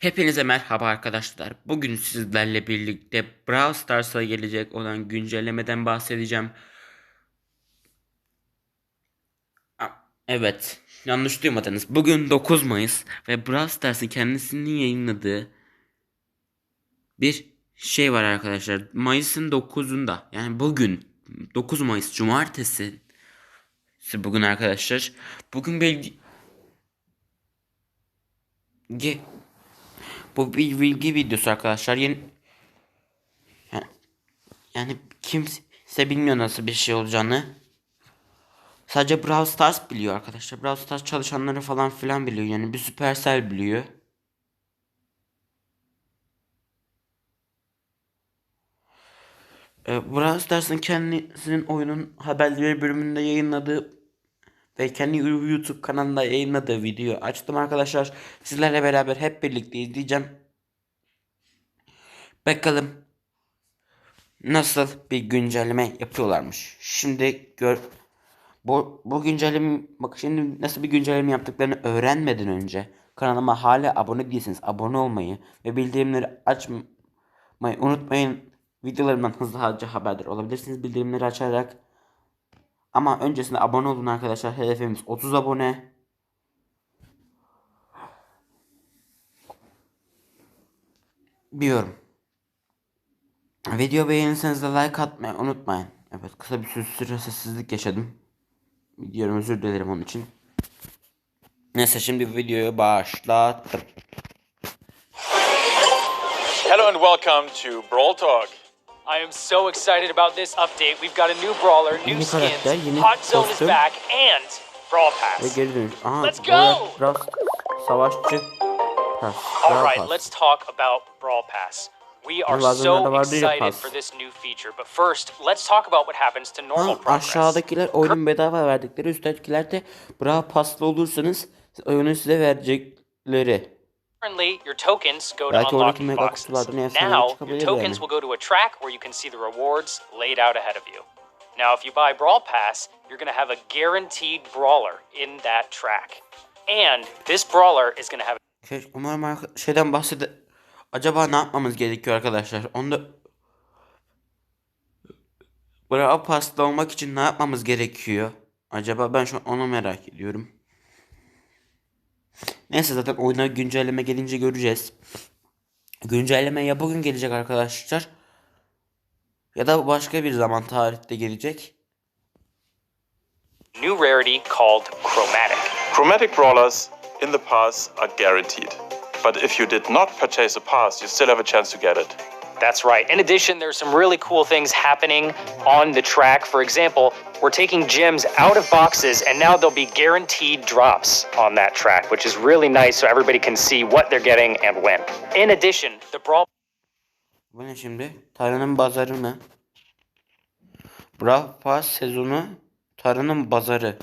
Hepinize merhaba arkadaşlar. Bugün sizlerle birlikte Brawl Stars'a gelecek olan güncellemeden bahsedeceğim. Evet, yanlış duymadınız. Bugün 9 Mayıs ve Brawl Stars'ın kendisinin yayınladığı bir şey var arkadaşlar. Mayıs'ın 9'unda yani bugün 9 Mayıs Cumartesi bugün arkadaşlar. Bugün bilgi Ge- Bu bir bilgi videosu arkadaşlar. Yani, yani kimse bilmiyor nasıl bir şey olacağını. Sadece Brawl Stars biliyor arkadaşlar. Brawl Stars çalışanları falan filan biliyor. Yani bir Supercell biliyor. Ee, Brawl Stars'ın kendisinin oyunun haberleri bölümünde yayınladığı ve kendi YouTube kanalında yayınladığı video açtım arkadaşlar. Sizlerle beraber hep birlikte izleyeceğim. Bakalım nasıl bir güncelleme yapıyorlarmış. Şimdi gör bu, bu güncelleme bak şimdi nasıl bir güncelleme yaptıklarını öğrenmeden önce kanalıma hala abone değilseniz abone olmayı ve bildirimleri açmayı unutmayın. Videolarımdan hızlıca haberdar olabilirsiniz bildirimleri açarak. Ama öncesinde abone olun arkadaşlar. Hedefimiz 30 abone. Diyorum. Video beğenirseniz de like atmayı unutmayın. Evet kısa bir süre sessizlik yaşadım. Diyorum özür dilerim onun için. Neyse şimdi videoyu başlattım. Hello and welcome to Brawl Talk. I am so excited about this update. We've got a new brawler, new Yeni karakter, skins, yeni Hot Zone is kostüm. back, and Brawl Ve Pass. geri dönüş. Aha, Let's go! Biraz savaşçı. Pas. All right, Pass. let's talk about Brawl Pass. We are so excited pass. for this new feature, but first, let's talk about what happens to normal Ha, progress. aşağıdakiler oyunun bedava verdikleri üsttekiler de Brawl Pass'lı olursanız oyunu size verecekleri. Currently, your tokens go to Belki oradaki unlocking mega boxes. kutulardan Now, your çıkabilir tokens yani. will go to a track where you can see the rewards laid out ahead of you. Now, if you buy Brawl Pass, you're going to have a guaranteed brawler in that track. And this brawler is going to have Şey, umarım arka- şeyden bahsede... Acaba ne yapmamız gerekiyor arkadaşlar? Onda... Brawl Pass'lı olmak için ne yapmamız gerekiyor? Acaba ben şu an onu merak ediyorum. Neyse zaten oyuna güncelleme gelince göreceğiz. Güncelleme ya bugün gelecek arkadaşlar. Ya da başka bir zaman tarihte gelecek. new rarity called Chromatic. Chromatic brawlers in the pass are guaranteed. But if you did not purchase a pass, you still have a chance to get it. That's right. In addition, there's some really cool things happening on the track. For example, we're taking gems out of boxes, and now there'll be guaranteed drops on that track, which is really nice so everybody can see what they're getting and when. In addition, the Brawl Bu ne şimdi? Tarının bazarı mı? Brawl Pass sezonu Tarının bazarı.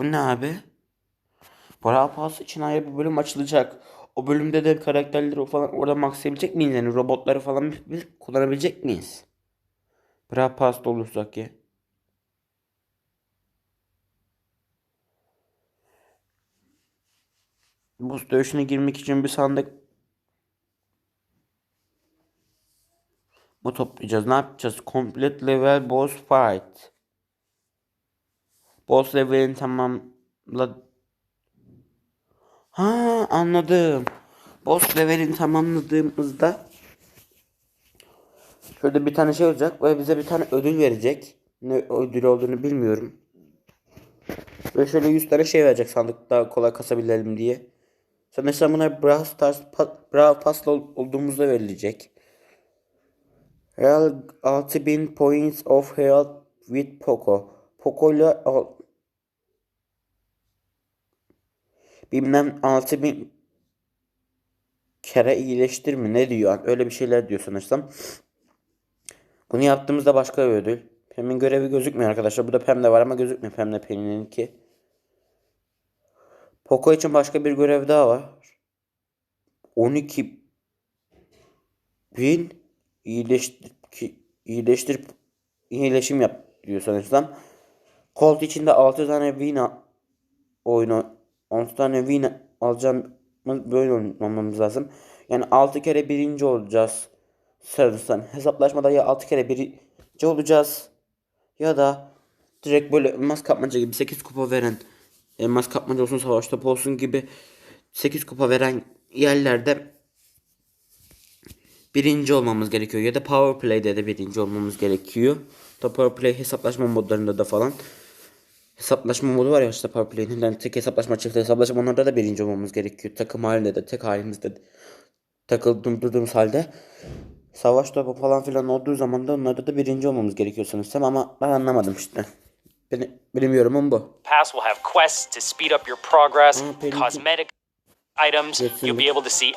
Bu ne abi? Brawl Pass için ayrı bir bölüm açılacak. O bölümde de karakterleri falan orada maxlayabilecek miyiz? Yani robotları falan kullanabilecek miyiz? Brawl Pass'ta olursak ya. Buz dövüşüne girmek için bir sandık mı toplayacağız? Ne yapacağız? Complete level boss fight. Boss levelini tamamla... Ha anladım. Boss levelini tamamladığımızda şöyle bir tane şey olacak ve bize bir tane ödül verecek. Ne ödül olduğunu bilmiyorum. Ve şöyle 100 tane şey verecek sandık daha kolay kasabilelim diye. Sanırsam bunlar Brawl Stars Brawl Pass'la ol- olduğumuzda verilecek. Real 6000 points of health with Poco. Poco ile al- bilmem 6000 kere iyileştir mi ne diyor öyle bir şeyler diyor sanırsam. Bunu yaptığımızda başka bir ödül. Pem'in görevi gözükmüyor arkadaşlar. Bu da Pem'de var ama gözükmüyor Pem'le Penny'ninki. Poco için başka bir görev daha var. 12 bin iyileştir, ki- iyileştir iyileşim yap diyor sanırsam. Colt içinde 6 tane win oyunu 6 tane win alacağımız böyle oynamamız lazım. Yani 6 kere birinci olacağız. Sanırsam hesaplaşmada ya 6 kere birinci olacağız ya da direkt böyle elmas kapmaca gibi 8 kupa veren elmas kapmaca olsun savaş topu olsun gibi 8 kupa veren yerlerde birinci olmamız gerekiyor ya da power play'de de birinci olmamız gerekiyor. Da power play hesaplaşma modlarında da falan hesaplaşma modu var ya işte power play'in yani tek hesaplaşma çift hesaplaşma onlarda da birinci olmamız gerekiyor. Takım halinde de tek halimizde de takıldığım durduğumuz halde savaş topu falan filan olduğu zaman da onlarda da birinci olmamız gerekiyor sanırsam ama ben anlamadım işte. Benim, benim yorumum bu. Pass will have quests to speed up your progress, cosmetic items. You'll be able to see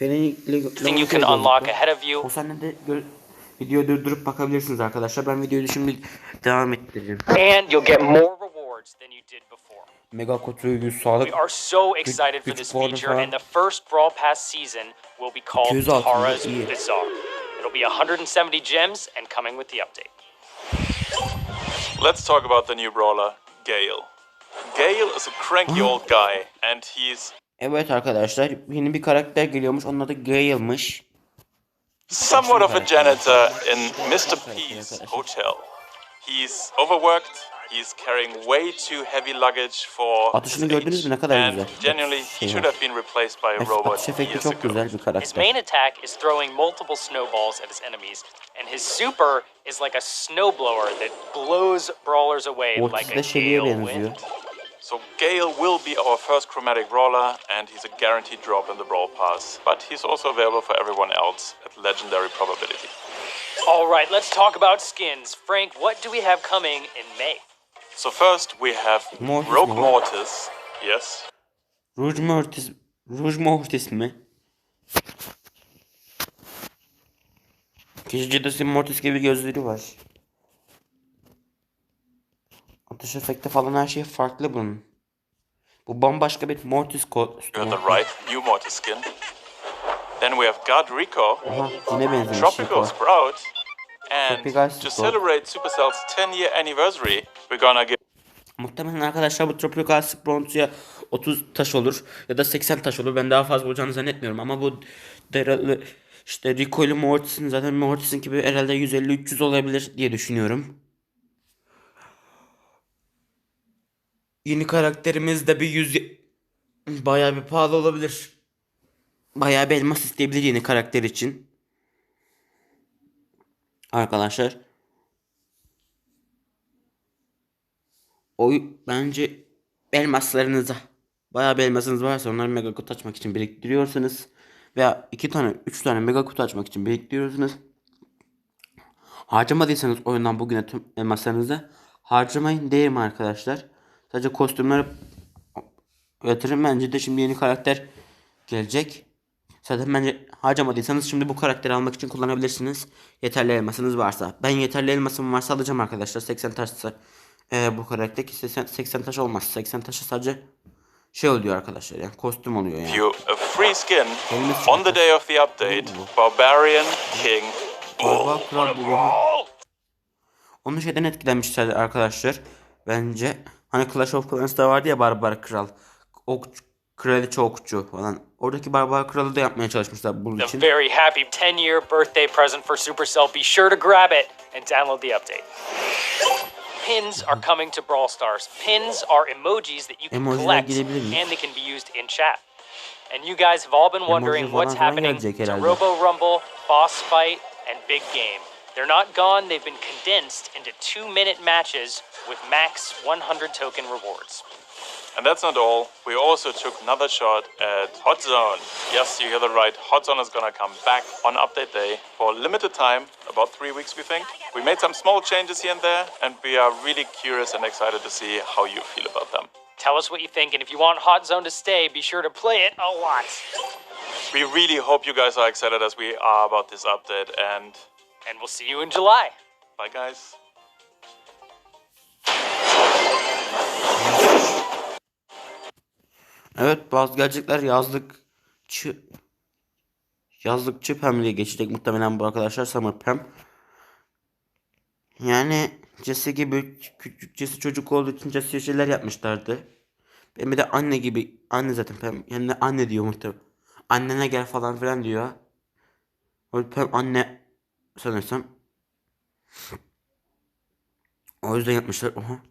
everything you can unlock ahead of you. O sahnede videoyu durdurup bakabilirsiniz arkadaşlar. Ben videoyu şimdi devam ettireceğim. And you'll get more rewards than you did before. Mega kutu, yüz sağlık. We are so excited for this feature, and the first Brawl Pass season will be called 200 altında Tara's. Bazaar. It'll be 170 gems and coming with the update. Let's talk about the new brawler, Gale. Gale is a cranky old guy, and he's Evet arkadaşlar yeni bir karakter geliyormuş. Onun adı Gale'mış. Somewhat of a janitor in Mr. P's hotel. He's overworked. He's carrying way too heavy luggage for Atışını his gördünüz mü? age, Ne kadar and güzel. genuinely, he should have been replaced by a Atış robot efekti years çok ago. güzel bir His karakter. main attack is throwing multiple snowballs at his enemies, and his super is like a snowblower that blows brawlers away like Ortası a da Shelly'e gale benziyor. wind. So Gale will be our first chromatic brawler, and he's a guaranteed drop in the Brawl Pass. But he's also available for everyone else at legendary probability. All right, let's talk about skins. Frank, what do we have coming in May? So first we have Mortis Rogue mi var? Mortis. Yes. Rouge Mortis. Rouge Mortis mi? Kişicide Mortis gibi gözleri var. Atış efekti falan her şey farklı bunun. Bu bambaşka bir Mortis You're kostümü. the right new Mortis skin. Then we have God Rico, Aha yine benzemiş. Tropical Rico. Sprout, and Tropical to celebrate Supercell's 10 year anniversary, we're gonna give Muhtemelen arkadaşlar bu Tropical Sprout ya 30 taş olur ya da 80 taş olur. Ben daha fazla olacağını zannetmiyorum ama bu Daryl'lı işte Rico ile Mortis'in zaten Mortis'in gibi herhalde 150-300 olabilir diye düşünüyorum. Yeni karakterimiz de bir 100 bayağı bir pahalı olabilir. Bayağı bir elmas isteyebilir yeni karakter için. Arkadaşlar. O bence elmaslarınıza bayağı bir elmasınız varsa onları mega kutu açmak için biriktiriyorsanız veya iki tane üç tane mega kutu açmak için biriktiriyorsunuz. Harcamadıysanız oyundan bugüne tüm elmaslarınızı harcamayın derim arkadaşlar. Sadece kostümleri yatırın bence de şimdi yeni karakter gelecek. Zaten bence harcamadıysanız şimdi bu karakteri almak için kullanabilirsiniz. Yeterli elmasınız varsa. Ben yeterli elmasım varsa alacağım arkadaşlar. 80 taşsa eğer bu karakter ki 80, 80 taş olmaz. 80 taşı sadece şey oluyor arkadaşlar yani kostüm oluyor yani. you a free skin on the day of the update, Barbarian King. Baba kral. Onun şeyden etkilenmişler arkadaşlar. Bence hani Clash of Clans'ta vardı ya Barbar Kral. Ok, kraliçe okçu falan. Oradaki Barbar Kralı da yapmaya çalışmışlar bunun A için. very happy 10 year birthday present for Supercell. Be sure to grab it and download the update. Pins are coming to Brawl Stars. Pins are emojis that you can collect and they can be used in chat. And you guys have all been wondering what's happening to. Robo Rumble, Boss Fight, and Big Game. They're not gone, they've been condensed into two minute matches with max 100 token rewards. And that's not all. We also took another shot at Hot Zone. Yes, you hear that right. Hot Zone is gonna come back on update day for a limited time, about three weeks, we think. We made some small changes here and there, and we are really curious and excited to see how you feel about them. Tell us what you think, and if you want Hot Zone to stay, be sure to play it a lot. We really hope you guys are excited as we are about this update, and And we'll see you in July. bye, guys. Evet bazı gerçekler yazlık çı yazlıkçı Pam diye geçecek muhtemelen bu arkadaşlar Summer Pam. Yani Jesse gibi küçük Jesse çocuk olduğu için Jesse'ye şeyler yapmışlardı. Benim de anne gibi anne zaten ben yani anne diyor muhtemelen. Annene gel falan filan diyor. O yüzden anne sanırsam. O yüzden yapmışlar. Oha.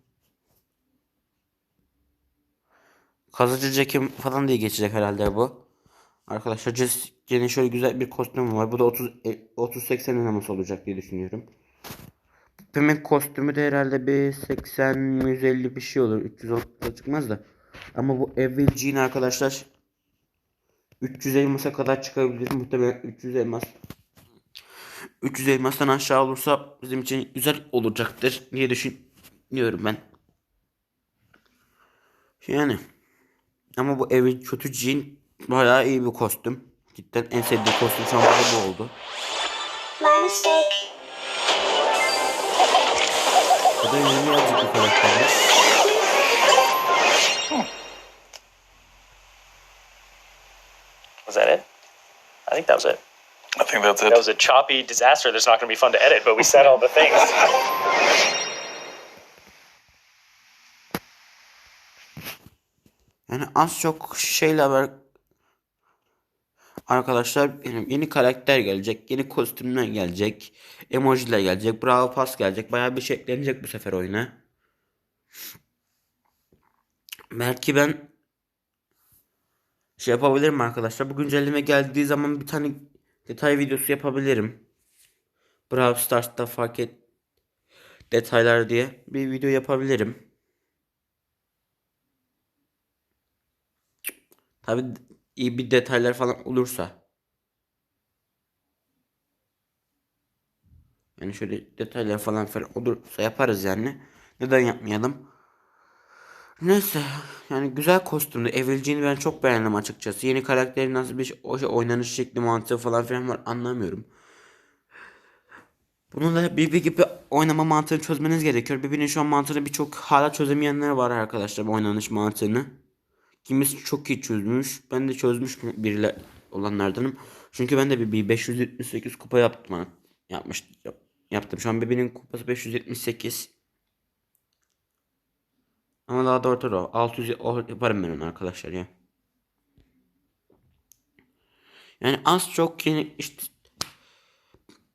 Kazıcı Jack'im falan diye geçecek herhalde bu. Arkadaşlar Jesse'nin şöyle güzel bir kostümü var. Bu da 30 30 80 oynaması olacak diye düşünüyorum. Pem'in kostümü de herhalde bir 80 150 bir şey olur. 300 da çıkmaz da. Ama bu Evil Jean arkadaşlar 300 elmasa kadar çıkabilir. Muhtemelen 300 elmas. 300 elmastan aşağı olursa bizim için güzel olacaktır diye düşünüyorum ben. Yani. Ama bu Evil kötü Jean bayağı iyi bir kostüm. Cidden en sevdiğim kostüm şu an bu oldu. My mistake. Bu da yeni gelecek bir karakter. Was that it? I think that was it. I think that's it. That was a choppy disaster that's not going to be fun to edit, but we said all the things. Yani az çok şeyle haber Arkadaşlar benim yeni karakter gelecek, yeni kostümler gelecek, emojiler gelecek, Bravo Pass gelecek. Bayağı bir şey eklenecek bu sefer oyuna. Belki ben şey yapabilirim arkadaşlar. Bu güncelleme geldiği zaman bir tane detay videosu yapabilirim. Brawl Stars'ta fark et detaylar diye bir video yapabilirim. Tabi iyi bir detaylar falan olursa. Yani şöyle detaylar falan falan olursa yaparız yani. Neden yapmayalım? Neyse yani güzel kostümdü. Evelyn'i ben çok beğendim açıkçası. Yeni karakterin nasıl bir o şey, oynanış şekli mantığı falan filan var anlamıyorum. Bunun da Bibi gibi oynama mantığını çözmeniz gerekiyor. Bibi'nin şu an mantığını birçok hala çözemeyenler var arkadaşlar oynanış mantığını. Kimisi çok iyi çözmüş. Ben de çözmüş biriler olanlardanım. Çünkü ben de bir 578 kupa yaptım. Yapmış, yap, yaptım. Şu an Bibi'nin kupası 578. Ama daha da ortada o. 600 o yaparım ben onu arkadaşlar ya. Yani az çok yeni işte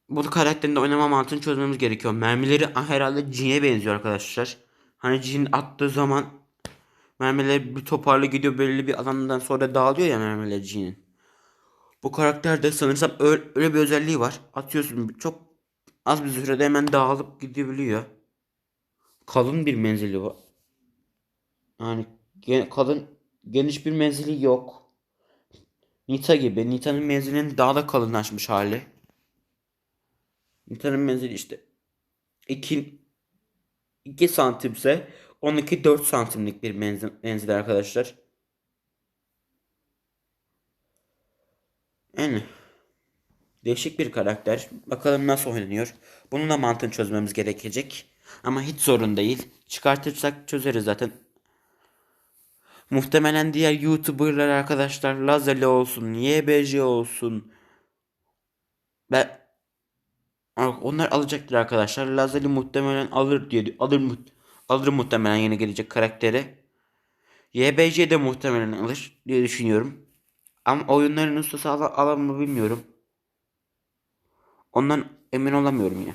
bu karakterin de oynama mantığını çözmemiz gerekiyor. Mermileri herhalde Jin'e benziyor arkadaşlar. Hani Jin attığı zaman mermileri bir toparlı gidiyor belirli bir alandan sonra dağılıyor ya mermiler Jin'in. Bu karakterde sanırsam öyle, öyle bir özelliği var. Atıyorsun çok az bir sürede hemen dağılıp gidebiliyor. Kalın bir menzili var. Yani gen- kalın geniş bir menzili yok. Nita gibi. Nita'nın menzilinin daha da kalınlaşmış hali. Nita'nın menzili işte 2 2 santimse 12 4 santimlik bir menzil, menzil arkadaşlar. Yani değişik bir karakter. Bakalım nasıl oynanıyor. Bunun da mantığını çözmemiz gerekecek. Ama hiç sorun değil. Çıkartırsak çözeriz zaten. Muhtemelen diğer YouTuber'lar arkadaşlar Lazeli olsun, YBC olsun. Ben onlar alacaktır arkadaşlar. Lazeli muhtemelen alır diye alır mu alır muhtemelen yeni gelecek karakteri. YBC de muhtemelen alır diye düşünüyorum. Ama oyunların ustası al alır mı bilmiyorum. Ondan emin olamıyorum ya.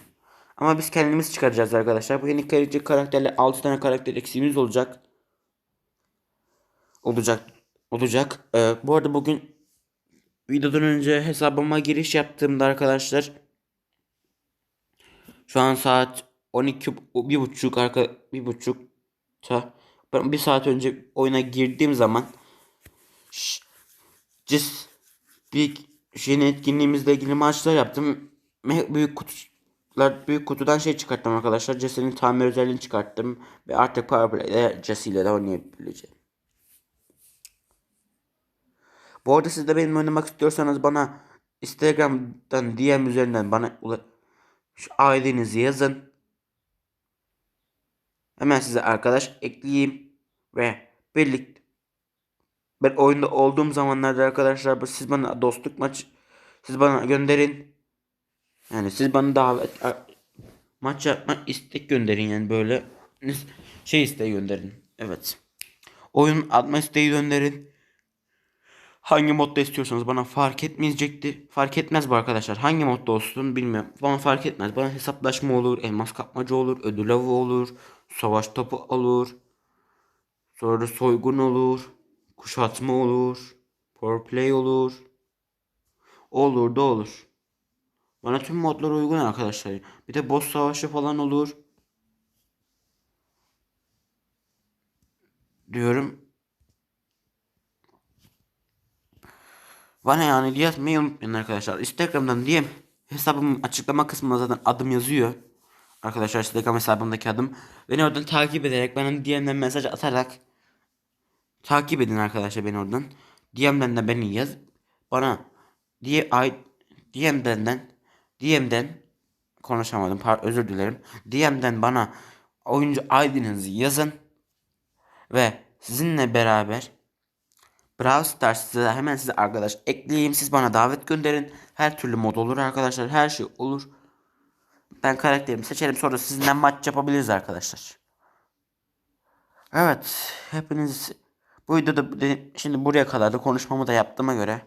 Ama biz kendimiz çıkaracağız arkadaşlar. Bu yeni gelecek karakterle 6 tane karakter eksiğimiz olacak olacak olacak. Ee, bu arada bugün videodan önce hesabıma giriş yaptığımda arkadaşlar şu an saat 12 bir buçuk arka bir buçuk ta ben bir saat önce oyuna girdiğim zaman cis bir yeni etkinliğimizle ilgili maçlar yaptım. Büyük kutular büyük kutudan şey çıkarttım arkadaşlar. Jesse'nin tamir özelliğini çıkarttım ve artık Powerplay'de Jesse ile de oynayabileceğim. Bu arada siz de benim oynamak istiyorsanız bana Instagram'dan DM üzerinden bana şu ailenizi yazın. Hemen size arkadaş ekleyeyim ve birlikte ben oyunda olduğum zamanlarda arkadaşlar siz bana dostluk maç siz bana gönderin. Yani siz bana davet maç yapma istek gönderin yani böyle şey isteği gönderin. Evet. Oyun atma isteği gönderin. Hangi modda istiyorsanız bana fark etmeyecekti. Fark etmez bu arkadaşlar. Hangi modda olsun bilmiyorum. Bana fark etmez. Bana hesaplaşma olur, elmas kapmaca olur, ödül avı olur, savaş topu olur. Sonra soygun olur, kuşatma olur, power play olur. Olur da olur. Bana tüm modlar uygun arkadaşlar. Bir de boss savaşı falan olur. Diyorum. Bana yani yazmayı unutmayın arkadaşlar. Instagram'dan diyeyim. Hesabımın açıklama kısmında zaten adım yazıyor. Arkadaşlar Instagram hesabımdaki adım. Beni oradan takip ederek bana DM'den mesaj atarak takip edin arkadaşlar beni oradan. DM'den de beni yaz. Bana diye DM'den DM'den konuşamadım. Par özür dilerim. DM'den bana oyuncu ID'nizi yazın ve sizinle beraber Brawl Stars'ta hemen size arkadaş ekleyeyim. Siz bana davet gönderin. Her türlü mod olur arkadaşlar. Her şey olur. Ben karakterimi seçerim. Sonra sizinle maç yapabiliriz arkadaşlar. Evet. Hepiniz bu videoda de- şimdi buraya kadar da konuşmamı da yaptığıma göre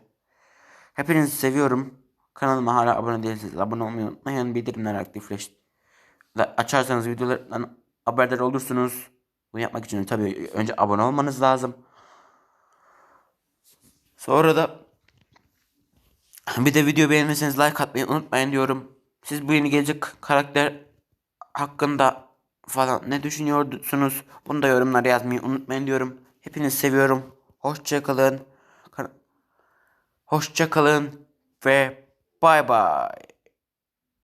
hepinizi seviyorum. Kanalıma hala abone değilseniz abone olmayı unutmayın. Bildirimleri aktifleş açarsanız videolardan haberdar olursunuz. Bunu yapmak için tabii önce abone olmanız lazım. Sonra da bir de video beğendiyseniz like atmayı unutmayın diyorum. Siz bu yeni gelecek karakter hakkında falan ne düşünüyorsunuz? Bunu da yorumlara yazmayı unutmayın diyorum. Hepinizi seviyorum. Hoşça kalın. Hoşça kalın ve bay bay.